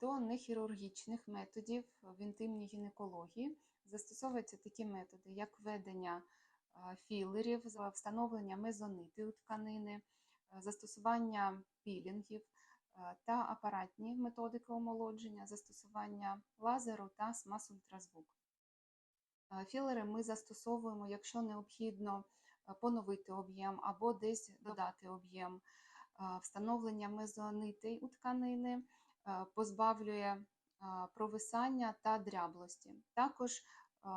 до нехірургічних методів в інтимній гінекології застосовуються такі методи, як введення філерів, встановлення мезонити у тканини, е, застосування пілінгів е, та апаратні методики омолодження, застосування лазеру та смаз-ультразвук. Е, Філери ми застосовуємо, якщо необхідно поновити об'єм або десь додати об'єм. Встановлення мезонитей у тканини позбавлює е, провисання та дряблості. Також е,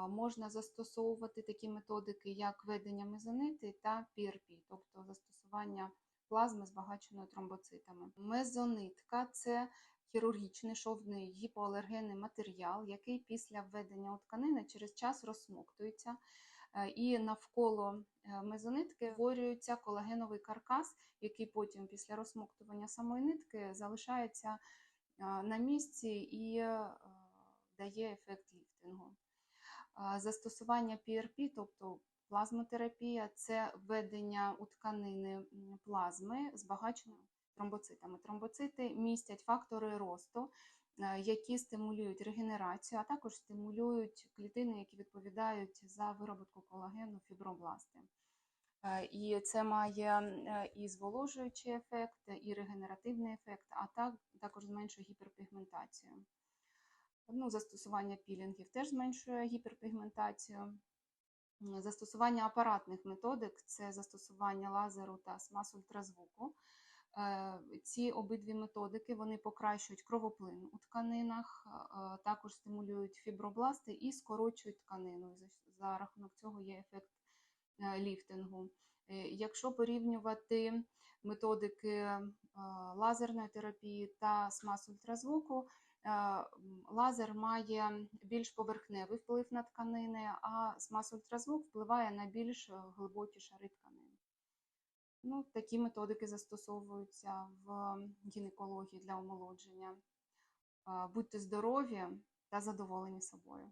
можна застосовувати такі методики, як ведення мезонити та PRP, тобто застосування плазми збагаченої тромбоцитами. Мезонитка це хірургічний шовний гіпоалергенний матеріал, який після введення у тканини через час розсмоктується. е, І навколо е, мезонитки створюється колагеновий каркас, який потім після розсмоктування самої нитки залишається е, на місці і е, дає ефект ліфтингу. Застосування PRP, тобто плазмотерапія, це введення у тканини плазми, збагаченої тромбоцитами. Тромбоцити містять фактори росту, е, які стимулюють регенерацію, а також стимулюють клітини, які відповідають за вироботку колагену, фібробласти. Е, І це має і зволожуючий ефект, і регенеративний ефект, а зменшує гіперпігментацію. Ну, застосування пілінгів теж зменшує гіперпігментацію. Застосування апаратних методик це застосування лазеру та смаз-ультразвуку. Е, Ці обидві методики вони покращують кровоплин у тканинах, е, також стимулюють фібробласти і скорочують тканину. За рахунок цього є ефект ліфтингу. Е, Якщо порівнювати методики е, лазерної терапії та смаз-ультразвуку, е, лазер має більш поверхневий вплив на тканини, а смаз-ультразвук впливає на більш е, глибокі шари тканин. Ну, такі методики застосовуються в гінекології для омолодження. Е, Будьте здорові та задоволені собою.